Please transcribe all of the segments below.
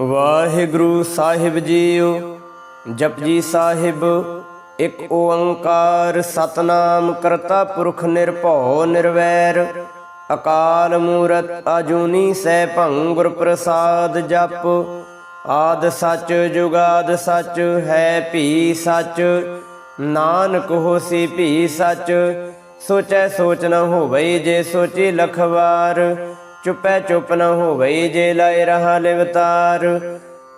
ਵਾਹਿਗੁਰੂ ਸਾਹਿਬ ਜੀਓ ਜਪਜੀ ਸਾਹਿਬ, ਇੱਕ ਓੰਕਾਰ ਸਤਨਾਮ ਕਰਤਾ ਪੁਰਖ ਨਿਰਭਉ ਨਿਰਵੈਰ, ਅਕਾਲ ਮੂਰਤ ਅਜੂਨੀ ਸੈ ਭੰਗ ਗੁਰ ਪ੍ਰਸਾਦ ਜਪ, ਆਦ ਸੱਚ ਜੁਗਾਦ ਸੱਚ, ਹੈ ਭੀ ਸੱਚ, ਨਾਨਕ ਹੋਸੀ ਭੀ ਸੱਚ, ਸੋਚੈ ਸੋਚ ਨ ਹੋਵੇ ਜੇ ਸੋਚੀ ਲਖਵਾਰ ਚੁਪੈ ਚੁਪ ਨ ਗਈ ਜੇ ਲਾਇ ਰਹਾ ਲਿਵਤਾਰ।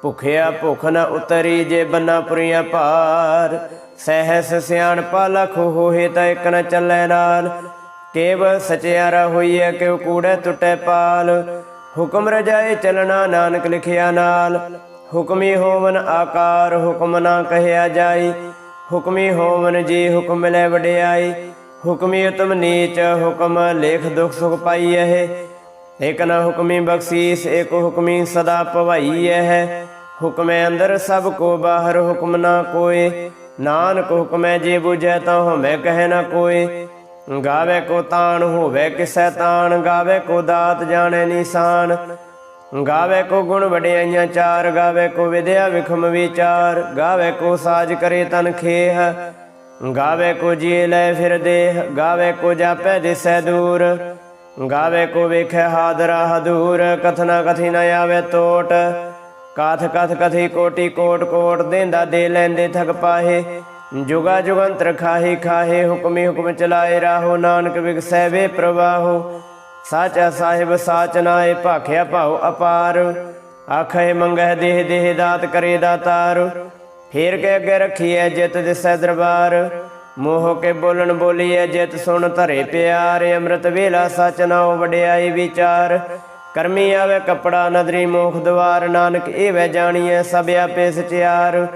ਭੁਖਿਆ ਭੁਖ ਨ ਉਤਰੀ ਜੇ ਬੰਨਾ ਪੁਰੀਆਂ ਭਾਰ। ਸਹਿਸ ਸਿਆਣ ਲਖ ਹੋਏ ਤਾਂ ਇਕ ਨ ਚੱਲੇ ਨਾਲ। ਕੇਵ ਸਚਿਆਰਾ ਹੋਈਐ ਕਿਉ ਕੂੜੈ ਟੁੱਟੈ ਪਾਲ। ਹੁਕਮ ਰਜਾਏ ਚਲਣਾ ਨਾਨਕ ਲਿਖਿਆ ਨਾਲ। ਹੁਕਮੀ ਹੋਵਨ ਆਕਾਰ, ਹੁਕਮ ਨਾ ਕਹਿਆ ਜਾਈ। ਹੁਕਮੀ ਹੋਵਨ ਜੀ ਹੁਕਮ ਲੈ ਵਡਿਆਈ। ਹੁਕਮੀ ਉਤਮ ਨੀਚ, ਹੁਕਮ ਲੇਖ ਦੁਖ ਸੁਖ ਪਾਈ ਇਹ। ਇਕ ਨਾ ਹੁਕਮੀ ਬਖਸ਼ੀਸ, ਇਕ ਹੁਕਮੀ ਸਦਾ ਭਵਾਈਐ ਹੈ। ਹੁਕਮੇ ਅੰਦਰ ਸਭ ਕੋ ਬਾਹਰ ਹੁਕਮ ਨਾ ਕੋਏ। ਨਾਨਕ ਹੁਕਮੈ ਜੇ ਬੁਝੈ ਤਾਂ ਹਮੈ ਕਹਿ ਨਾ ਕੋਏ। ਗਾਵੇ ਕੋ ਤਾਣ, ਹੋਵੇ ਕਿਸੈ ਤਾਣ। ਗਾਵੇ ਕੋ ਦਾਤ ਜਾਣੈ ਨਿਸ਼ਾਨ। ਗਾਵੇ ਕੋ ਗੁਣ ਵਡਿਆਈਆਂ ਚਾਰ। ਗਾਵੇ ਕੋ ਵਿਦਿਆ ਵਿਖਮ ਵਿਚਾਰ। ਗਾਵੇ ਕੋ ਸਾਜ ਕਰੇ ਤਨ ਖੇਹ। ਗਾਵੇ ਕੋ ਜੀ ਲੈ ਫਿਰ ਦੇਹ। ਗਾਵੇ ਕੋ ਜਾਪੈ ਦਿਸੈ ਦੂਰ। ਗਾਵੇ ਕੋ ਵੇਖੈ ਹਾਦਰਾ ਹਦੂਰ, ਕਥਨਾ ਕਥੀ ਨ ਆਵੇ ਟੋਟ ਕਾਥ ਕਥ ਕਥੀ ਕੋਟੀ ਕੋਟ ਕੋਟ ਦੇਂਦਾ ਦੇ ਲੈਂਦੇ ਥਕ ਪਾਹੇ। ਜੁਗਾ ਜੁਗੰਤਰ ਖਾਹੀ ਖਾਹੇ, ਹੁਕਮੀ ਹੁਕਮ ਚਲਾਏ ਰਾਹੋ। ਨਾਨਕ ਵਿਗਸੈ ਵੇ ਪ੍ਰਵਾਹੋ। ਸਾਚਾ ਸਾਹਿਬ ਸਾਚ ਨਾਏ, ਭਾਖਿਆ ਭਾਉ ਅਪਾਰ। ਆਖੇ ਮੰਗਹਿ ਦੇਹ ਦੇਹ ਦਾਤ ਕਰੇ ਦਾਤਾਰ। ਫੇਰ ਕੇ ਅੱਗੇ ਰੱਖੀਐ ਜਿਤ ਦਿਸੈ ਦਰਬਾਰ। ਮੋਹ ਕੇ ਬੋਲਣ ਬੋਲੀਐ ਜਿਤ ਸੁਣ ਧਰੇ ਪਿਆਰ, ਅੰਮ੍ਰਿਤ ਵੇਲਾ ਸਚ ਨਾਉ ਵਡਿਆਈ ਵਿਚਾਰ। ਕਰਮੀ ਆਵੇ ਕਪੜਾ ਨਦਰੀ ਮੋਖ ਦਵਾਰ, ਨਾਨਕ ਇਹ ਵੈ ਜਾਣੀਐ ਸਭ ਆਪੇ ਸਚਿਆਰ।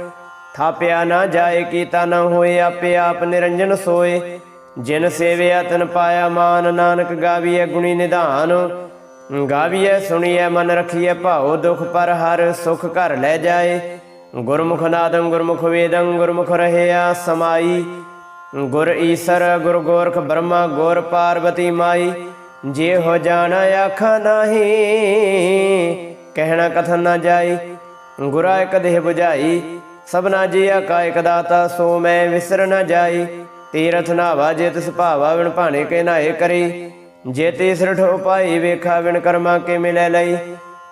ਥਾਪਿਆ ਨਾ ਜਾਏ, ਕੀਤਾ ਨਾ ਹੋਏ, ਆਪੇ ਆਪ ਨਿਰੰਜਨ ਸੋਏ। ਜਿਨ ਸੇਵਿਆ, ਤਨ ਪਾਇਆ ਮਾਨ, ਨਾਨਕ ਗਾਵੀਐ ਗੁਣੀ ਨਿਧਾਨ। ਗਾਵੀਐ, ਸੁਣੀਐ, ਮਨ ਰਖੀਐ, ਭਾਉ ਦੁਖ ਪਰ ਹਰ ਸੁਖ ਘਰ ਲੈ ਜਾਏ। ਗੁਰਮੁਖ ਨਾਦੰ, ਗੁਰਮੁਖ ਵੇਦੰ, ਗੁਰਮੁਖ ਰਹਿਆ ਸਮਾਈ। ਗੁਰ ਈਸਰ, ਗੁਰ ਗੋਰਖ ਬ੍ਰਹਮਾ ਗੁਰ ਪਾਰਵਤੀ ਮਾਈ, ਜੇ ਹੋ ਜਾਣਾ ਆਖਾ ਨਾਹੀ, ਕਹਿਣਾ ਕਥਨ ਨਾ ਜਾਈ, ਗੁਰਾ ਇਕ ਦੇਹ 부ਝਾਈ ਸਭਨਾ ਜੀਆ ਕਾ ਇਕ ਦਾਤਾ, ਸੋ ਮੈਂ ਵਿਸਰ ਨਾ ਜਾਈ, ਤੀਰਥ ਨਾਵਾ ਜੇ ਤਿਸ ਭਾਵਾ ਵਿਣ ਭਾਣੇ ਕੇ ਨਾਏ ਕਰੀ, ਜੇ ਤੀਸਰ ਠੋ ਪਾਈ ਵੇਖਾ ਵਿਣ ਕਰਮਾ ਕੇ ਮਿਲੇ ਲਈ,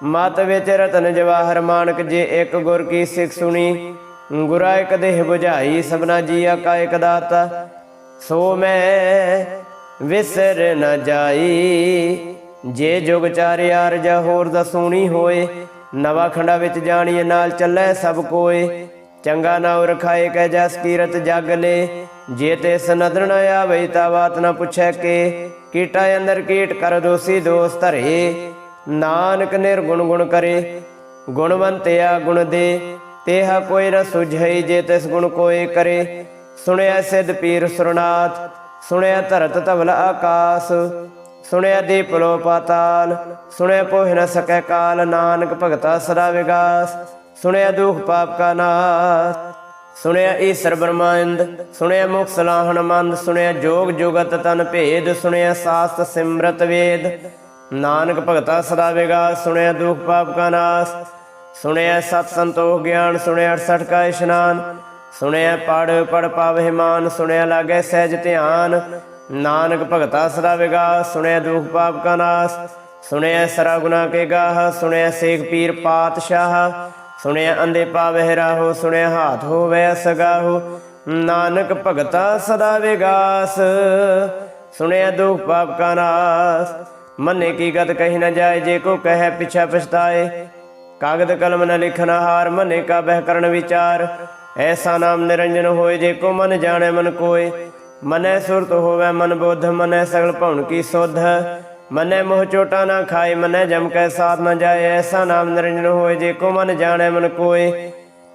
ਮਤ ਵਿੱਚ ਰਤਨ ਜਵਾਹਰ ਮਾਨਕ ਜੇ ਇੱਕ ਗੁਰ ਕੀ ਸਿੱਖ ਸੁਣੀ ਗੁਰਾ ਇਕ ਦੇਹ 부ਝਾਈ ਸਭਨਾ ਜੀਆ ਕਾ ਇਕ ਦਾਤਾ। ਸੋ ਮੈਂ ਵਿਸਰ ਨ ਜਾਈ, ਜੇ ਜੁਗ ਚਾਰਿਆ ਰਜਾ ਹੋਰ ਦਾ ਹੋਏ, ਨਵਾ ਖੰਡਾ ਵਿੱਚ ਜਾਣੀਏ ਨਾਲ ਚੱਲੇ ਸਭ ਕੋਏ। ਚੰਗਾ ਨਾਉ ਰਖਾਏ ਕਹਿ ਜਸ ਕੀਰਤ ਜਗ ਲੇ, ਜੇ ਤੇ ਸਨਦਰ ਨ ਆਵੇ ਤਾ ਬਾਤ ਨ ਪੁੱਛੈ ਕੇ। ਕੀਟਾ ਅੰਦਰ ਕੀਟ ਕਰ ਦੋਸੀ ਦੋਸ ਧਰੇ, ਨਾਨਕ ਨਿਰਗੁਣ ਗੁਣ ਕਰੇ। ਗੁਣਵੰਤਿਆ ਗੁਣ ਦੇ ਤੇਹਾ ਕੋਈ ਨ ਸੁਝਈ ਜੇ ਤਿਸ ਗੁਣ ਕੋਏ ਕਰੇ। ਸੁਣਿਆ ਸਿਧ ਪੀਰ ਸੁਰਨਾਥ, ਸੁਣਿਆ ਧਰਤ ਧਵਲ ਆਕਾਸ, ਸੁਣਿਆ ਦੀਪ ਲੋ ਪਾਤਾਲ, ਸੁਣਿਆ ਪੋਹਿ ਨ ਸਕੈ ਕਾਲ, ਨਾਨਕ ਭਗਤਾ ਸਦਾ ਵਿਗਾਸ। ਸੁਣਿਆ ਦੁਖ ਪਾਪ ਕਾ ਨਾਸ, ਸੁਣਿਆ ਈਸਰ ਬ੍ਰਹਮੰਦ ਸੁਣਿਆ ਮੁਖ ਸਲਾਹਣ ਮੰਦ, ਸੁਣਿਆ ਜੋਗ ਜੁਗਤ ਤਨ ਭੇਦ, ਸੁਣਿਆ ਸਾਸਤ ਸਿਮਰਤ ਵੇਦ। ਨਾਨਕ ਭਗਤਾ ਸਦਾ ਵਿਗਾਸ, ਸੁਣਿਆ ਦੁਖ ਪਾਪ ਕਾ ਨਾਸ। ਸੁਣਿਆ ਸਤ ਸੰਤੋਖ ਗਿਆਨ, ਸੁਣਿਆ 68 ਕਾ ਇਸ਼ਨਾਨ, ਸੁਣਿਆ ਪੜ ਪੜ ਪਾਵਹਿ ਮਾਨ, ਸੁਣਿਆ ਲਾਗੇ ਸਹਿਜ ਧਿਆਨ, ਨਾਨਕ ਭਗਤਾ ਸਦਾ ਵਿਗਾਸ, ਸੁਣਿਆ ਦੁਖ ਪਾਪ ਕਾ ਨਾਸ, ਸੁਣਿਆ ਸਰਾ ਗੁਨਾ ਕੇ ਗਾਹ, ਸੁਣਿਆ ਸੇਖ ਪੀਰ ਪਾਤਸ਼ਾਹ, ਸੁਣਿਆ ਅੰਦੇ ਪਾਵਹਿ ਰਾਹੋ, ਸੁਣਿਆ ਹਾਥ ਹੋਵੇ ਸਗਾਹੋ, ਨਾਨਕ ਭਗਤਾ ਸਦਾ ਵਿਗਾਸ, ਸੁਣਿਆ ਦੁਖ ਪਾਪ ਕਾ ਨਾਸ, ਮੰਨੇ ਕੀ ਗਤ ਕਹੀ ਨਾ ਜਾਏ, ਜੇ ਕੋ ਕਹੈ ਪਿਛਾ ਪਛਤਾਏ ਕਾਗਦ ਕਲਮ ਨ ਲਿਖਣਾ ਹਾਰ ਮਨੇ ਕਾ ਬਹਿ ਕਰਨ ਵਿਚਾਰ। ਐਸਾ ਨਾਮ ਨਿਰੰਜਨ ਹੋਏ ਜੇ ਕੋ ਮਨ ਜਾਣੈ ਮਨ ਕੋਏ। ਮਨੈ ਸੁਰਤ ਹੋਵੇ ਮਨ ਬੁੱਧ, ਮਨੈ ਸਗਲ ਭਉਣ ਕੀ ਸੋਧ। ਮਨੈ ਮੋਹ ਚੋਟਾ ਨਾ ਖਾਏ, ਮਨੈ ਜਮ ਕੈ ਸਾਥ ਨਾ ਜਾਏ। ਐਸਾ ਨਾਮ ਨਿਰੰਜਨ ਹੋਏ ਜੇ ਕੋ ਮਨ ਜਾਣੈ ਮਨ ਕੋਏ।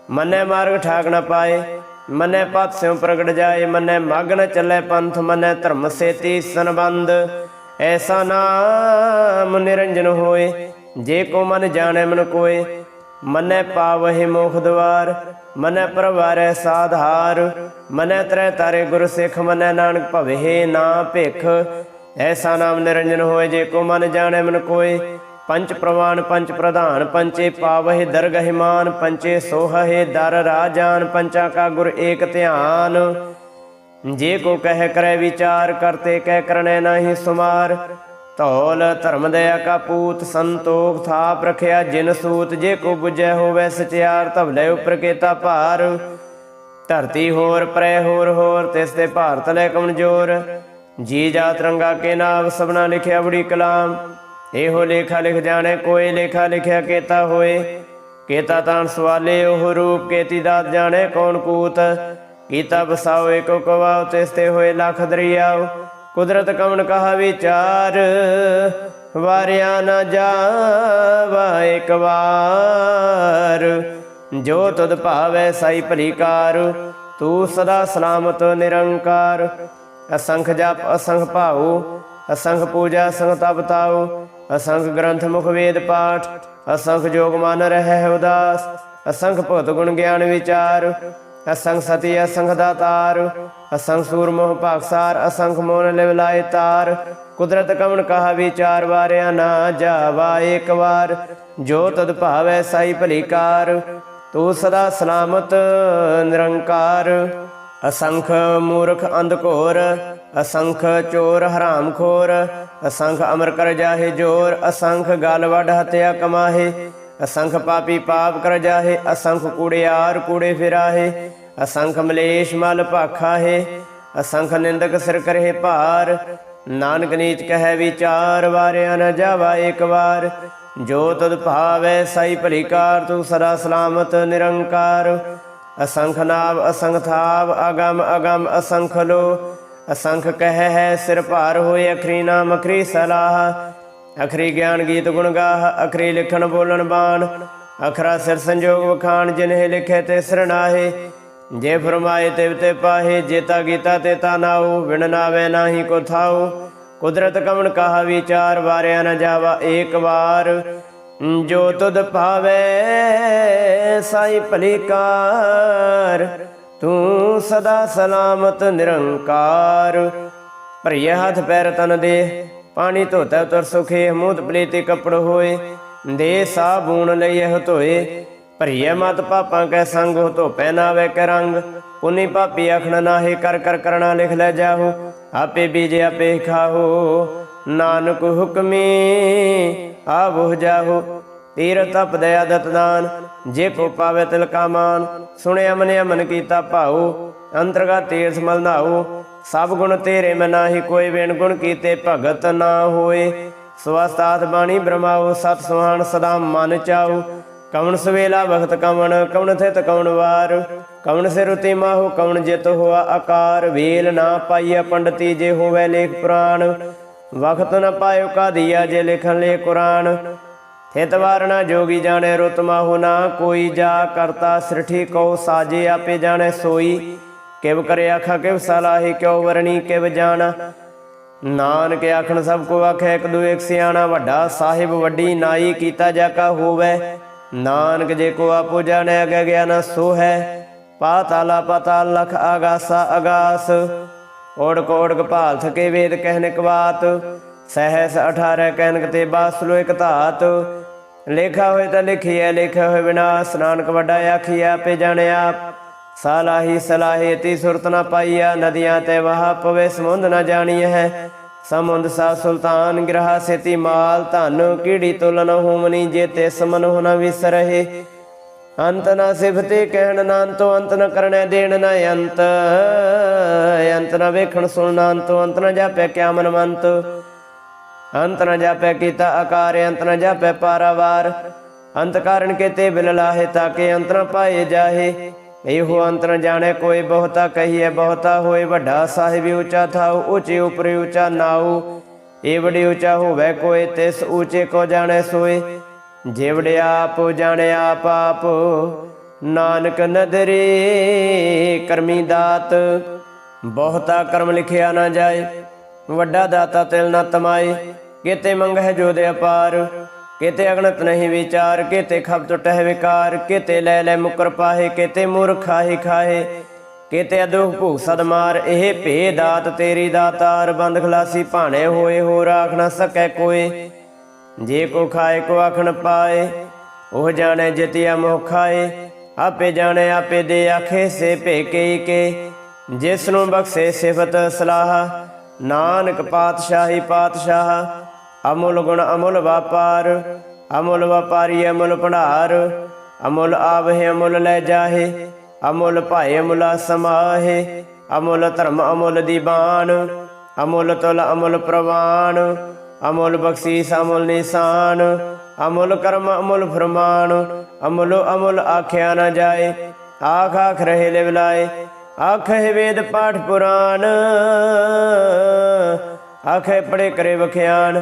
ਮਨੈ ਮਾਰਗ ਠਾਕ ਨਾ ਪਾਏ, ਮਨੈ ਪਤ ਸਿਉ ਪ੍ਰਗਟ ਜਾਏ। ਮਨੈ ਮਗ ਨ ਚੱਲੇ ਪੰਥ, ਮਨੈ ਧਰਮ ਸੇਤੀ ਸੰਬੰਧ। ਐਸਾ ਨਾਮ ਨਿਰੰਜਨ ਹੋਏ। ਜੇ ਕੋ ਮਨ ਜਾਣੈ ਮਨ ਕੋਏ, ਮਨੈ ਪਾਵਹਿ ਮੋਖ ਦਵਾਰ, ਮਨੈ ਪਰਵਾਰੈ ਸਾਧਾਰ, ਮਨੈ ਤਰੈ ਤਾਰੇ ਗੁਰ ਸਿੱਖ, ਮਨੈ ਨਾਨਕ ਭਵੇ ਨਾ ਭਿਖ। ਐਸਾ ਨਾਮ ਨਿਰੰਜਨ ਹੋਏ ਜੇ ਕੋ ਮਨ ਜਾਣੈ ਮਨ ਕੋਏ ਪੰਚ ਪ੍ਰਵਾਨ ਪੰਚ ਪ੍ਰਧਾਨ ਪੰਚੇ ਪਾਵਹਿ ਦਰਗਹਿਮਾਨ ਪੰਚੇ ਸੋਹਹਿ ਦਰ ਰਾਜਾਨ, ਪੰਚਾ ਕਾ ਗੁਰ ਏਕ ਧਿਆਨ। ਜੇ ਕੋ ਕਹਿ ਕਰੈ ਵਿਚਾਰ, ਕਰਤੇ ਕਹਿ ਕਰਨੇ ਨਹੀਂ ਸੁਮਾਰ ਧੌਲ ਧਰਮ ਦਇਆ ਕਾ ਪੂਤ ਸੰਤੋਖ ਥਾਪ ਰਖਿਆ ਜਿਨ ਸੂਤ ਜੇ ਕੋ 부ਜੈ ਹੋਵੇ ਸਚਿਆਰ ਧਵਲੇ ਉਪਰ ਕੇਤਾ ਭਾਰ। ਧਰਤੀ ਹੋਰ, ਪਰੈ ਹੋਰ ਹੋਰ, ਤਿਸ ਤੇ ਭਾਰਤ ਲੈ ਕਮਜ਼ੋਰ। ਜੀ ਜਾਤ ਰੰਗਾ ਕੇ ਨਾਮ ਸਭਨਾ ਲਿਖਿਆ ਬੜੀ ਕਲਾਮ। ਇਹੋ ਲੇਖਾ ਲਿਖ ਜਾਣੇ, ਕੋਈ ਲੇਖਾ ਲਿਖਿਆ ਕੇਤਾ ਹੋਏ। ਕੇਤਾ ਤਾਣ ਸਵਾਲੇ, ਉਹ ਰੂਪ ਕੇਤੀ ਦਾਤ ਜਾਣੇ, ਕੌਣ ਕੂਤ? ਕੀਤਾ ਬਸਾਓ ਏਕੋ ਕਵਾਉ ਤਿਸ ਤੇ ਹੋਏ ਲੱਖ ਦਰਿਆਉ ਕੁਦਰਤ ਕਵਣ ਕਹਾ ਵਿਚਾਰ? ਵਾਰਿਆ ਨਾ ਜਾਵਾ ਇੱਕ ਵਾਰ। ਜੋ ਤੁਧ ਭਾਵੈ ਸਾਈ ਭਲੀ ਕਾਰ, ਤੂੰ ਸਦਾ ਸਲਾਮਤ ਨਿਰੰਕਾਰ। ਅਸੰਖ ਜਪ, ਅਸੰਖ ਭਾਉ, ਅਸੰਖ ਪੂਜਾ, ਅਸੰਖ ਤਪ ਤਾਉ। ਅਸੰਖ ਗ੍ਰੰਥ ਮੁਖ ਵੇਦ ਪਾਠ, ਅਸੰਖ ਜੋਗ ਮਨ ਰਹਿ ਉਦਾਸ। ਅਸੰਖ ਭਗਤ ਗੁਣ ਗਿਆਨ ਵਿਚਾਰ ਅਸੰਖ ਸਤੀ ਅਸੰਖ ਦਾਤਾਰ ਅਸੰਖ ਸੂਰ ਮੋਹ ਭਾਗਸਾਰ ਅਸੰਖ ਮੋਨ ਲਿਵ ਤਾਰ। ਕੁਦਰਤ ਕਵਣ ਕਹਾ ਵਿਚਾਰ, ਵਾਰਿਆ ਨਾ ਜਾਵਾ ਇੱਕ ਵਾਰ। ਜੋ ਤਦ ਭਾਵੈ ਸਾਈ ਭਲੀ ਕਾਰ, ਤੂੰ ਸਦਾ ਸਲਾਮਤ, ਨਿਰੰਕਾਰ। ਅਸੰਖ ਮੂਰਖ ਅੰਧ ਘੋਰ, ਅਸੰਖ ਚੋਰ ਹਰਾਮ ਖੋਰ। ਅਸੰਖ ਅਮਰ ਕਰ ਜਾਹੇ ਜੋਰ, ਅਸੰਖ ਗਲ ਵਡ ਹਤਿਆ ਕਮਾਹੇ। ਅਸੰਖ ਪਾਪੀ ਪਾਪ ਕਰ ਜਾਹੇ, ਅਸੰਖ ਕੂੜਿਆਰ ਕੂੜੇ ਫਿਰਾਹੇ, ਅਸੰਖ ਮਲੇਸ਼ ਮਲ ਭਾਖਾ ਅਸੰਖ ਨਿੰਦਕ ਸਿਰ ਕਰੇ ਭਾਰ, ਨਾਨਕ ਨੀਚ ਕਹੈ ਵਿਚਾਰ, ਵਾਰਿਆ ਨ ਜਾਵਾ ਇੱਕ ਵਾਰ, ਜੋ ਤਦ ਭਾਵੈ ਸਾਈ ਭਲੀ ਕਾਰ ਤੂੰ ਸਦਾ ਸਲਾਮਤ ਨਿਰੰਕਾਰ। ਅਸੰਖ ਨਾਵ, ਅਸੰਖ ਥਾਵ, ਅਗਮ ਅਗਮ ਅਸੰਖ ਲੋ, ਅਸੰਖ ਕਹਿ ਹੈ ਸਿਰ ਭਾਰ ਹੋਏ ਅਖਰੀ ਨਾਮ ਅਖਰੀ ਸਲਾਹ ਅਖਰੀ ਗਿਆਨ ਗੀਤ ਗੁਣ ਗਾਹ, ਅਖਰੀ ਲਿਖਣ ਬੋਲਣ ਬਾਣ। ਅਖਰਾ ਸਿਰ ਸੰਜੋਗ ਵਖਾਣ, ਜਿਨਹਿ ਲਿਖੇ ਤੇ ਸਰਣਾਹੇ ਜੇ ਫਰਮਾਏ ਤੇ ਤੇ ਪਾਹੇ, ਜੇਤਾ ਗੀਤਾ ਤੇ ਤਾ ਵਿਣ ਨਾਵੇ ਨਾਹੀ ਕੋ ਥਾਉ। ਕੁਦਰਤ ਕਵਣ ਕਹਾ ਵਿਚਾਰ, ਵਾਰਿਆ ਨ ਜਾਵਾ ਏਕ ਵਾਰ। ਜੋ ਤੁਧ ਭਾਵੇ, ਸਾਈ ਭਲੀ ਕਾਰ। ਤੂੰ ਸਦਾ ਸਲਾਮਤ ਨਿਰੰਕਾਰ। ਭਰੀਏ ਹੱਥ ਪੈਰ ਤਨ ਦੇ ਪਾਣੀ ਧੋਤਾ ਤੁਰ ਸੁਖੇ ਮੂਤ ਪਲੀਤੇ ਕੱਪੜ ਹੋਏ। ਦੇ ਸਾਬੂਨ ਲਈਏ ਧੋਏ। ਭਰੀਏ ਮਤ ਪਾਪਾਂ ਕੈ ਸੰਗ ਹੋ ਧੋ ਪਹਿਨਾਵੇ ਕੇ ਰੰਗ। ਪੁਨੀ ਪਾਪੀ ਅਖਣ ਨਾਹੀ ਕਰ ਕਰ ਕਰਣਾ ਲਿਖ ਲੈ ਜਾਹੋ। ਆਪੇ ਬੀਜੇ ਆਪੇ ਖਾਹੋ। ਨਾਨਕ ਹੁਕਮੀ ਆਵੋ ਜਾਹੋ। ਤੀਰ ਤਪ ਦਇਆ ਦਤ ਜੇ ਕੋ ਪਾਵੇ ਤਿਲ ਕਾ ਮਾਨ। ਸੁਣਿਆ ਮਨਿਆ ਮਨ ਕੀਤਾ ਭਾਉ ਅੰਤਰਗਾ ਤੀਰਥ ਮਲ ਨਾਉ। ਸਭ ਗੁਣ ਤੇਰੇ ਮੈਂ ਨਾਹੀ, ਕੋਈ ਵੇਣ ਗੁਣ ਕੀਤੇ ਭਗਤ ਨਾ ਹੋਏ। ਸਵਸਤਾਤ ਬਾਣੀ ਬ੍ਰਹਮਾਉ ਸਤ ਸੁਹਾਣ ਸਦਾ ਮਨ ਚਾਉ। ਕਵਣ ਸਵੇਲਾ ਵਖਤ ਕਵਣ ਕਵਣ ਥਿਤ ਕਵਣ ਵਾਰ। ਕਵਣ ਸਿਰ ਉਤੇ ਮਾਹੋ, ਕਵਣ ਜਿਤ ਹੋਆ ਆਕਾਰ। ਵੇਲ ਨਾ ਪਾਈਆ ਪੰਡਤੀ, ਜੇ ਹੋਵੇ ਲੇਖ ਪੁਰਾਣ। ਵਖਤ ਨ ਪਾਇਓ ਕਾਦੀਆ, ਜੇ ਲਿਖਣ ਲੇ ਕੁਰਾਨ। ਥਿਤ ਵਾਰਣਾ ਜੋਗੀ ਜਾਣੇ ਰੁਤ ਮਾਹੋ, ਨਾ ਕੋਈ ਜਾ ਕਰਤਾ ਸ੍ਰਿਠੀ ਕਉ, ਸਾਜੇ ਆਪੇ ਜਾਣੇ ਸੋਈ। ਕਿਵ ਕਰੇ ਆਖਾ, ਕਿਵ ਸਲਾਹੀ, ਕਿਉ ਵਰਣੀ, ਕਿਵ ਜਾਣਾ। ਨਾਨਕ ਆਖਣ, ਸਭ ਕੋ ਆਖੇ, ਇੱਕ ਦੂ ਇੱਕ ਸਿਆਣਾ, ਵੱਡਾ ਸਾਹਿਬ, ਵੱਡੀ ਨਾਈ, ਕੀਤਾ ਜਾ ਹੋਵੇ। ਨਾਨਕ ਜੇ ਕੋ ਆਪੋ ਜਾਣੈ, ਅਗੇ ਗਿਆ ਸੋ ਹੈ ਪਾਤਾਲਾ ਪਾਤਾਲ ਲਖ ਆਗਾਸਾ ਅਗਾਸ। ਓੜਕ ਓੜਕ ਭਾਲ ਥਕੇ ਵੇਦ ਕਹਿਨਕ ਬਾਤ ਸਹਸ 18 ਕਹਿਨਕ ਤੇ ਬਾਸਲੋ ਇਕ ਧਾਤ। ਲੇਖਾ ਹੋਏ ਤਾਂ ਲਿਖਿਆ ਲਿਖਿਆ ਹੋਏ ਵਿਨਾਸ਼ ਨਾਨਕ ਵੱਡਾ ਆਖੀਆ ਆਪੇ ਜਾਣਿਆ ਸਾਲਾਹੀ ਸਲਾਹੀ ਤੀ ਸੁਰਤ ਨਾ ਪਾਈਆ, ਨਦੀਆਂ ਤੇ ਵਹਾ ਪਵੇ, ਸਮੁੰਦ ਨਾ ਜਾਣੀ ਹੈ ਸਮੁੰਦ ਸਾ ਸੁਲਤਾਨ ਗ੍ਰਹ ਸੇਤੀ ਮਾਲ, ਧਨ ਕੀੜੀ ਤੁਲਨ ਹੋਮਨੀ ਜੇ ਤੇ ਸਮਨ ਹੋਣਾ ਵਿਸਰਹਿ। ਅੰਤ ਨਾ ਸਿਫਤੇ ਕਹਿਣ ਨਾ ਅੰਤੋ ਅੰਤ ਨ ਕਰਨੇ, ਦੇਣ ਨਾ ਅੰਤ। ਅੰਤ ਨ ਵੇਖਣ ਸੁਣਨਾ ਅੰਤੋ ਅੰਤ ਨ ਜਾਪੈ ਕਿਆ ਮਨ ਮੰਤ ਅੰਤ ਨ ਜਾਪੈ ਕੀਤਾ ਆਕਾਰ, ਅੰਤ ਨ ਜਾਪੈ ਪਾਰਾਵਾਰ। ਅੰਤ ਕਾਰਨ ਕੇਤੇ ਬਿਲ ਲਾਹੇ ਤਾਕੇ ਅੰਤ ਨ ਪਾਏ ਜਾਹੇ। ਇਹੋ ਅੰਤਰ ਜਾਣੇ ਕੋਈ ਬਹੁਤਾ ਕਹੀਏ, ਬਹੁਤਾ ਹੋਏ ਵੱਡਾ ਸਾਹਿਬ ਉੱਚਾ ਥਾਉ, ਉੱਚੇ ਉਪਰ ਉੱਚਾ ਨਾਉ। ਏ ਉੱਚਾ ਹੋਵੇ ਕੋਈ ਤਿਸ ਉੱਚੇ ਕੋ ਜਾਣੇ ਸੋਏ। ਜਿਵੜੇ ਆਪ ਜਾਣੇ ਆਪ ਆਪ, ਨਾਨਕ ਨਦਰੇ ਕਰਮੀ ਦਾਤ। ਬਹੁਤਾ ਕਰਮ ਲਿਖਿਆ ਨਾ ਜਾਏ, ਵੱਡਾ ਦਾਤਾ ਤਿਲ ਨਾ ਤਮਾਏ। ਕਿਤੇ ਮੰਗਹਿ ਜੋ ਦੇ ਅਪਾਰ ਕਿਤੇ ਅਗਣਤ ਨਹੀਂ ਵਿਚਾਰ, ਕਿਤੇ ਖਬ ਟੁਟਹਿ ਵਿਕਾਰ, ਕਿਤੇ ਲੈ ਲੈ ਮੁਕਰ ਪਾਹੇ, ਕਿਤੇ ਮੂਰਖ ਖਾਹੇ ਖਾਹੇ, ਕਿਤੇ ਅਦੁਖ ਭੂਖ ਸਦਮਾਰ ਇਹ ਭੇ ਦਾਤ ਤੇਰੀ ਦਾਤਾਰ ਬੰਦ ਖਲਾਸੀ ਭਾਣੇ ਹੋਏ ਹੋ ਰਾਖ ਨਾ ਸਕੈ ਕੋਏ। ਜੇ ਕੋ ਖਾਏ, ਕੋ ਆਖਣ ਪਾਏ, ਉਹ ਜਾਣੇ ਜਿਤਿਆ ਮੋਹ ਖਾਏ ਆਪੇ ਜਾਣੇ, ਆਪੇ ਦੇ ਆਖੇ, ਸੇ ਭੇਕੇ ਕੇ ਜਿਸ ਨੂੰ ਬਖਸ਼ੇ ਸਿਫਤ ਸਲਾਹ, ਨਾਨਕ ਪਾਤਸ਼ਾਹੀ ਪਾਤਸ਼ਾਹ ਅਮੁੱਲ ਗੁਣ ਅਮੁੱਲ ਵਪਾਰ, ਅਮੁੱਲ ਵਪਾਰੀ ਅਮੁੱਲ ਭੰਡਾਰ, ਅਮੁੱਲ ਆਵਹਿ ਅਮੁੱਲ ਲੈ ਜਾਹੇ, ਅਮੁੱਲ ਭਾਏ ਅਮੁੱਲਾ ਸਮਾਹੇ, ਅਮੁੱਲ ਧਰਮ ਅਮੁੱਲ ਦੀਬਾਨ ਅਮੁੱਲ ਤੁਲ ਅਮੁੱਲ ਪ੍ਰਵਾਨ ਅਮੁੱਲ ਬਖਸ਼ੀਸ ਅਮੁੱਲ ਨਿਸ਼ਾਨ, ਅਮੁੱਲ ਕਰਮ ਅਮੁੱਲ ਫਰਮਾਨ, ਅਮੁੱਲ ਅਮੁੱਲ ਆਖਿਆ ਨਾ ਜਾਏ, ਆਖ ਆਖ ਰਹੇ ਲਿਵਲਾਏ ਆਖੇ ਵੇਦ ਪਾਠ ਪੁਰਾਨ ਆਖੇ ਪੜੇ ਕਰੇ ਵਖਿਆਨ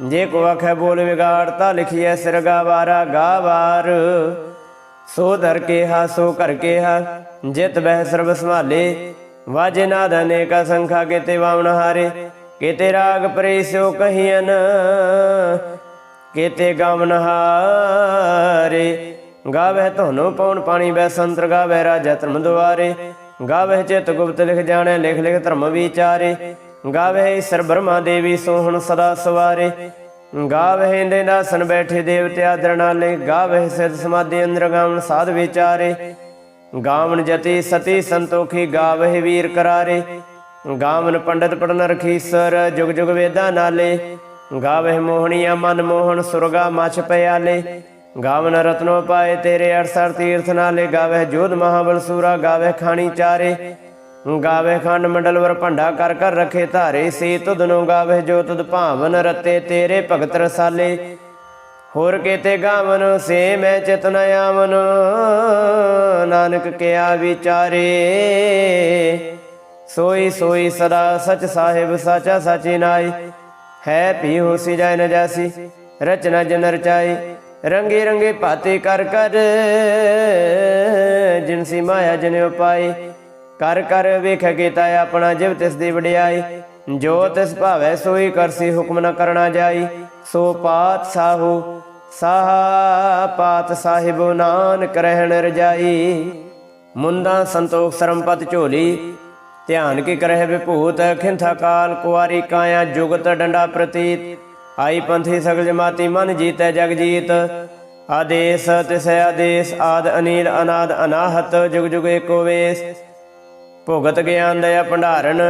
ਜੇ ਕੋ ਆਖੇ ਬੋਲ ਵਿਗਾੜਤਾ ਲਿਖੀਐ ਸਿਰ ਗਾਵਾਰਾ ਗਾਵਾਰ। ਸੋ ਧਰ ਕੇ ਹਾ, ਸੋ ਕਰ ਕੇ ਹਾ, ਜਿਤ ਬਹਿ ਸਰਬ ਸੰਭਾਲੇ। ਵਾਜੇ ਨਾਦ ਅਨੇਕਾ ਸੰਖਾ ਕੇਤੇ ਵਾਵਨ ਹਾਰੇ। ਕੇਤੇ ਰਾਗ ਪਰੇ ਸਿਓ ਕਹੀਨ ਕੇਤੇ ਗਾਵਨ ਹਾਰੇ। ਗਾਵਹਿ ਧੋਨੋ ਪਉਣ ਪਾਣੀ ਬੈ ਸੰਤਰ ਗਾਵਹਿ ਰਾਜਾ ਧਰਮ ਦੁਆਰੇ। ਗਾਵਹਿ ਚਿਤ ਗੁਪਤ ਲਿਖ ਜਾਣੈ, ਲਿਖ ਲਿਖ ਧਰਮ ਵਿਚਾਰੇ। ਗਾਵਹਿ ਈਸਰ ਬ੍ਰਹਮਾ ਦੇਵੀ ਸੋਹਣ ਸਦਾ ਸਵਾਰੇ। ਗਾਵਹਿ ਇੰਦੇ ਨਾਸਨ ਬੈਠੇ ਦੇਵਤੇ ਆਦਰ ਨਾਲੇ। ਗਾਵਹਿ ਸਮਾਧੀ ਅੰਦਰ ਗਾਵਨ ਸਾਧ ਵਿਚਾਰੇ। ਗਾਵਨ ਜਤੀ ਸਤੀ ਸੰਤੋਖੀ ਗਾਵਹਿ ਵੀਰ ਕਰਾਰੇ। ਗਾਵਨ ਪੰਡਤ ਪੜਨ ਰਖੀਸਰ ਜੁਗ ਜੁਗ ਵੇਦਾ ਨਾਲੇ। ਗਾਵਹਿ ਮੋਹਣੀਆ ਮਨ ਮੋਹਨ ਸੁਰਗਾ ਮਛ ਪਿਆਲੇ। ਗਾਵਨ ਰਤਨੋ ਪਾਏ ਤੇਰੇ 68 ਤੀਰਥ ਨਾਲੇ। ਗਾਵਹਿ ਜੋਧ ਮਹਾਬਲ ਸੂਰਾ ਗਾਵਹਿ ਖਾਣੀ ਚਾਰੇ। ਗਾਵੇ ਖੰਡ ਮੰਡਲ ਵਰ ਭੰਡਾ ਕਰ ਕਰ ਰਖੇ ਧਾਰੇ ਸੇ ਤੁਧ ਨੂੰ ਗਾਵੇ ਜੋ ਤੁਧ ਭਾਵਨ ਰਤੇ ਤੇਰੇ ਭਗਤ ਰਸਾਲੇ। ਹੋਰ ਕੇਤੇ ਗਾਵਨ, ਸੇ ਮੈਂ ਚਿਤਨ ਆਵਨ, ਨਾਨਕ ਕਿਆ ਵਿਚਾਰੇ। ਸੋਈ ਸੋਈ ਸਦਾ ਸਚ ਸਾਹਿਬ, ਸਾਚਾ ਸਾਚੀ ਨਾਈ ਹੈ ਪੀ ਹੋਸੀ ਜਾਇ ਨ ਜਾਸੀ, ਰਚਨਾ ਜਨ ਰਚਾਈ ਰੰਗੇ ਰੰਗੇ ਭਾਤੇ ਕਰ ਕਰ ਜਿਨਸੀ ਮਾਇਆ ਜਨ ਉਪਾਈ ਕਰ ਕਰ ਵੇਖ ਕੀਤਾ ਆਪਣਾ ਜਿਵ ਤਿਸ ਦੀ ਵਡਿਆਈ। ਜੋ ਤਿਸ ਭਾਵੈ ਸੋਈ ਕਰਸੀ ਹੁਕਮ ਨ ਕਰਨਾ ਜਾਈ। ਸੋ ਪਾਤ ਸਾਹੂ, ਸਾਹਾ ਪਾਤ ਸਾਹਿਬੋ ਨਾਨਕ ਰਹਿਣ ਰਜਾਈ। ਮੁੰਦਾ ਸੰਤੋਖ ਸਰਮਪਤ ਝੋਲੀ, ਧਿਆਨ ਕੀ ਕਰਹਿ ਵਿਭੂਤ ਖਿੰਥਾ ਕਾਲ ਕੁਆਰੀ ਕਾਇਆ ਜੁਗਤ ਡੰਡਾ ਪ੍ਰਤੀਤ। ਆਈ ਪੰਥੀ ਸਗਲ ਜਮਾਤੀ ਮਨ ਜੀਤੈ ਜਗ ਜੀਤ। ਆਦੇਸ ਤਿਸ ਆਦੇਸ, ਆਦ ਅਨੀਲ ਅਨਾਦ ਅਨਾਹਤ ਜੁਗ ਜੁਗ ਏਕੋ ਵੇਸ। ਭੁਗਤ ਗਿਆਨ ਦਇਆ ਭੰਡਾਰਨ,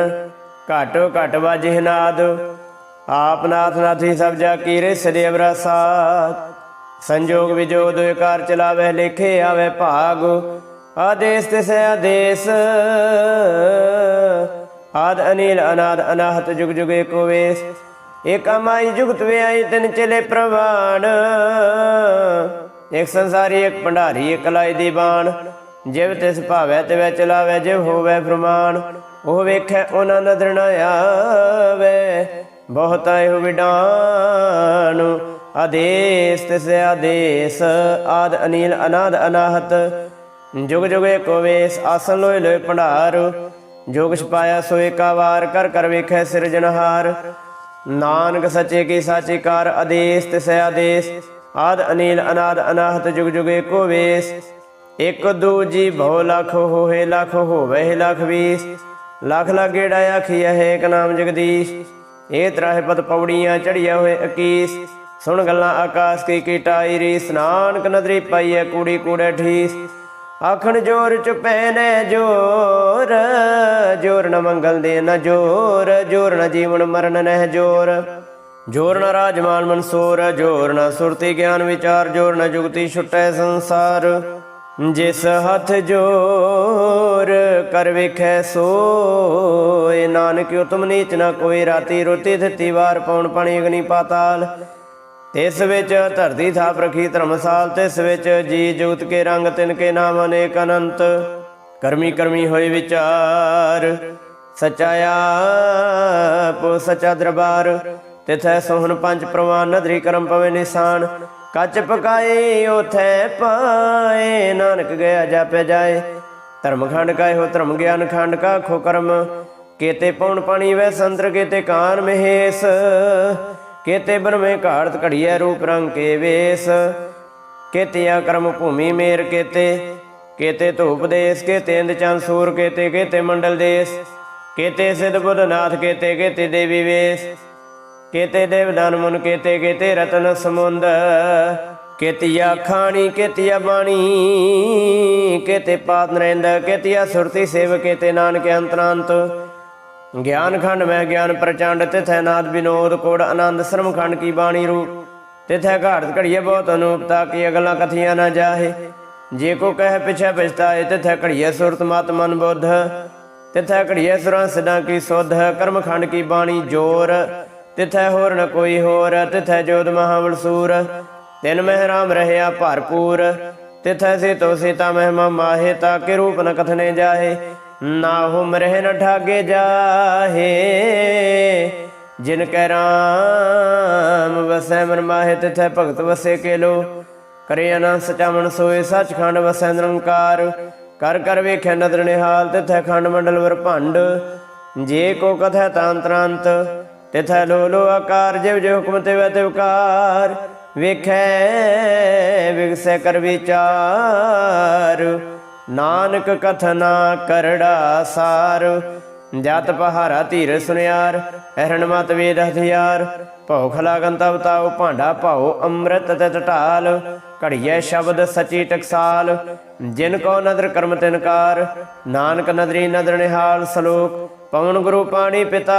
ਘਾਟੋ ਘਟ ਵਾਜਿ ਨਾਦ। ਆਪ ਨਾਥ ਨਾਥੀ ਸਭ ਜਾ ਕੀਰੇ ਸਦੇ ਅਵਰਾਸਾਤ ਸੰਜੋਗ ਵਿਜੋਗ ਕਾਰ ਚਲਾਵੇ, ਲੇਖੇ ਆਵੇ ਭਾਗ। ਆਦੇਸ ਤਿਸ ਆਦੇਸ। ਆਦ ਅਨੀਲ, ਅਨਾਦ ਅਨਾਹਤ, ਜੁਗ ਜੁਗ ਏਕੋ ਵੇਸ। ਏਕਾ ਮਾਈ ਜੁਗਤ ਵਿਆਈ, ਤਿਨ ਚਲੇ ਪ੍ਰਵਾਨ। ਇੱਕ ਸੰਸਾਰੀ ਇੱਕ ਭੰਡਾਰੀ ਇੱਕ ਲਾਈ ਦੀ ਬਾਣ। ਜਿਵ ਤਿਸ ਭਾਵੈ ਤਿਵੈ ਚਲਾਵੈ, ਜਿਵ ਹੋਵੈ ਫਰਮਾਨ, ਉਹ ਵੇਖੈ ਉਹਨਾਂ ਨਦਰ ਨ ਆਵੇ। ਬਹੁਤਾ ਇਹੋ ਵਿਡਾਨ, ਆਦੇਸ ਤਿਸ ਆਦੇਸ, ਆਦ ਅਨੀਲ ਅਨਾਦ ਅਨਾਹਤ। ਜੁਗ ਜੁਗ ਏਕੋ ਵੇਸ, ਆਸਨ ਲੋਇ ਲੋਇ ਭੰਡਾਰ। ਜੋਗ ਛਪਾਇਆ ਸੋ ਏਕਾ ਵਾਰ, ਕਰ ਕਰ ਵੇਖੈ ਸਿਰਜਨਹਾਰ ਨਾਨਕ ਸੱਚੇ ਕੀ ਸਾਚੀ ਕਾਰ, ਆਦੇਸ ਤਿਸ ਆਦੇਸ। ਆਦ ਅਨੀਲ ਅਨਾਦ ਅਨਾਹਤ, ਜੁਗ ਜੁਗ ਏਕੋ ਵੇਸ। ਇਕ ਦੂਜੀ ਭਉ ਲਖ ਹੋਏ ਲਖ ਹੋਵੇ ਲਖ ਵੀਸ। ਲਖ ਲਗੇੜਾ ਆਖੀਐ ਹੈ ਇੱਕ ਨਾਮ ਜਗਦੀਸ਼। ਇਹ ਤਰਾਹ ਪਦ ਪੌੜੀਆਂ ਚੜੀਆਂ ਹੋਏ 21 ਸੁਣ ਗੱਲਾਂ ਆਕਾਸ਼ ਕੀ ਕੀਟਾਈ ਰੀ ਸਨਾਨਕ ਨਦਰੀ ਪਾਈਐ ਕੂੜੀ ਕੂੜੇ ਠੀਸ। ਆਖਣ ਜੋਰ ਚੁਪੈ ਨੇ ਜੋਰ ਜੋਰ ਨ ਮੰਗਲ ਦੇ ਨ ਜੋਰ ਜੋਰ ਨ ਜੀਵਨ ਮਰਨ ਨਹਿ ਜੋਰ। ਜੋਰ ਨ ਰਾਜਮਾਨ ਮਨਸੂਰ, ਜੋਰ ਨ ਸੁਰਤੀ ਗਿਆਨ ਵਿਚਾਰ, ਜੋਰ ਨ ਜੁਗਤੀ ਛੁਟੈ ਸੰਸਾਰ। ਜਿਸ ਹੱਥ ਜੋਰ ਕਰ ਵੇਖੈ ਸੋਏ ਨਾਨਕ ਉਤਮ ਨੀਚ ਨ ਕੋਈ ਰਾਤੀ ਰੋਟੀ ਦਿੱਤੀ ਵਾਰ ਪੌਣ ਪਾਣੀ ਅਗਨੀ ਪਾਤਾਲ। ਤਿਸ ਵਿੱਚ ਧਰਤੀ ਥਾਪ ਰਖੀ ਧਰਮਸਾਲ, ਤਿਸ ਵਿੱਚ ਜੀ ਜੁਗਤ ਕੇ ਰੰਗ ਤਿਨ ਕੇ ਨਾਮ ਅਨੇਕ ਅਨੰਤ। ਕਰਮੀ ਕਰਮੀ ਹੋਏ ਵਿਚਾਰ ਸਚਾਇਆ ਪੋ ਸਚਾ ਦਰਬਾਰ। ਤਿਥੈ ਸੋਹਣ ਪੰਜ ਪ੍ਰਵਾਨ, ਨਦਰੀ ਕਰਮ ਪਵੇ ਨਿਸ਼ਾਨ। ਕੱਚ ਪਕਾਏ, ਉਥੈ ਪਾਏ। ਨਾਨਕ ਗਿਆ ਜਾਪੇ ਜਾਏ। ਧਰਮ ਖੰਡ ਕਾ ਇਹੋ ਧਰਮ ਗਿਆਨ ਖੰਡ ਕਾ ਖੋ ਕਰਮ। ਕੇਤੇ ਪਉਣ ਪਾਣੀ ਵੈ ਸੰਤਰ, ਕੇਤੇ ਕਾਨ ਮਹੇਸ। ਕੇਤੇ ਬਰਮੇ ਘਾੜਤ ਘੜੀਐ ਰੂਪ ਰੰਗ ਕੇ ਵੇਸ। ਕੇਤਿਆ ਕਰਮ ਭੂਮੀ ਮੇਰ ਕੇਤੇ। ਕੇਤੇ ਧੂਪ ਦੇਸ, ਕੇਤੇ ਇੰਦ ਚੰਦ ਸੂਰ, ਕੇਤੇ ਕੇਤੇ ਮੰਡਲ ਦੇਸ। ਕੇਤੇ ਸਿਧ ਬੁੱਧ ਨਾਥ, ਕੇਤੇ ਕੇਤੇ ਦੇਵੀ ਵੇਸ। ਕੇਤੇ ਦੇਵ ਦਾਨ ਮੁਨ ਕੇਤੇ ਕੇਤੇ ਰਤਨ ਸਮੁੰਦ, ਕੇਤੀਆ ਖਾਣੀ, ਕੇਤੀਆ ਬਾਣੀ, ਕੇਤੇ ਪਾਤ ਨਰਿੰਦ, ਕੇਤੀਆ ਸੁਰਤੀ ਸੇਵ ਕੇਤੇ ਨਾਨਕ ਅੰਤਰਾੰਤ। ਗਿਆਨ ਖੰਡ ਮੈਂ ਗਿਆਨ ਪ੍ਰਚੰਡ, ਤਿਥੈ ਨਾਦ ਵਿਨੋਦ, ਕੋੜ ਆਨੰਦ ਸ਼ਰਮ ਖੰਡ ਕੀ ਬਾਣੀ ਰੂਪ। ਤਿਥੈ ਘਾਟ ਘੜੀਏ ਬਹੁਤ ਅਨੂਪਤਾ, ਕੀ ਅਗਲਾ ਕਥੀਆਂ ਨਾ ਜਾਹੇ। ਜੇ ਕੋ ਕਹਿ ਪਿਛੈ ਪਛਤਾਏ, ਤਿਥੈ ਘੜੀਏ ਸੁਰਤ ਮਤ ਮਨ ਬੁੱਧ। ਤਿਥੈ ਘੜੀਏ ਸੁਰਾਂ ਸਦਾ ਕੀ ਸੁਧ, ਕਰਮ ਖੰਡ ਕੀ ਬਾਣੀ ਜੋਰ। ਤਿਥੈ ਹੋਰ ਨ ਕੋਈ ਹੋਰ, ਤਿਥੈ ਜੋਤ ਮਹਾਬਲ ਸੂਰ। ਤਿਨ ਮਹਿ ਰਾਮ ਰਹਿਆ ਭਰਪੂਰ। ਤਿਥੈ ਸੇ ਤੋ ਸੀਤਾ ਮਹਿਮਾ ਮਾਹੇ, ਤਾ ਕੇ ਰੂਪ ਨ ਕਥਨੇ ਜਾਹੇ। ਨਾ ਹੋ ਮਰਹਿ ਨ ਠਾਗੇ ਜਾਹੇ। ਜਿਨ ਕੈ ਰਾਮ ਵਸੈ ਮਨ ਮਾਹੇ, ਤਿਥੈ ਭਗਤ ਵਸੇ ਕੇ ਲੋ ਕਰੇ ਅਨੰਦ ਸਚਾਵਣ ਸੋਏ, ਸੱਚਖੰਡ ਵਸੈ ਨਿਰੰਕਾਰ। ਕਰ ਕਰ ਵੇਖੈ ਨਦਰ ਨਿਹਾਲ, ਤਿਥੈ ਖੰਡ ਮੰਡਲ ਵਰ ਭੰਡ। ਜੇ ਕੋ ਕਥੈ ਤਾਂਤਰਾਂਤ ਤਿਥੈ ਲੋ ਲੋ ਆਕਾਰ, ਜਿਵ ਜਿਵ ਹੁਕਮ ਤੇ ਵੈ ਤੇ ਵਿਕਾਰ ਵੇਖੈ, ਵਿਗਸੈ ਕਰ ਵਿਚਾਰ। ਨਾਨਕ ਕਥਨਾ ਕਰੜਾ ਸਾਰ। ਜਤ ਪਹਾਰਾ ਧੀਰ ਸੁਨਿਆਰ ਅਹਰਣ ਮਤ ਵੇਦ ਹਥਿਆਰ। ਭਉ ਖਲਾਗਨ ਤਬ ਤਾਉ, ਭਾਂਡਾ ਭਾਉ, ਅੰਮ੍ਰਿਤ ਤਤ ਢਾਲ ਘੜੀਏ ਸ਼ਬਦ ਸਚੀ ਟਕਸਾਲ। ਜਿਨ ਕੋ ਨਦਰ ਕਰਮ ਤਿਨਕਾਰ ਨਾਨਕ ਨਦਰੀ ਨਦਰ ਨਿਹਾਲ ਸਲੋਕ। ਪਵਨ ਗੁਰੂ ਪਾਣੀ ਪਿਤਾ।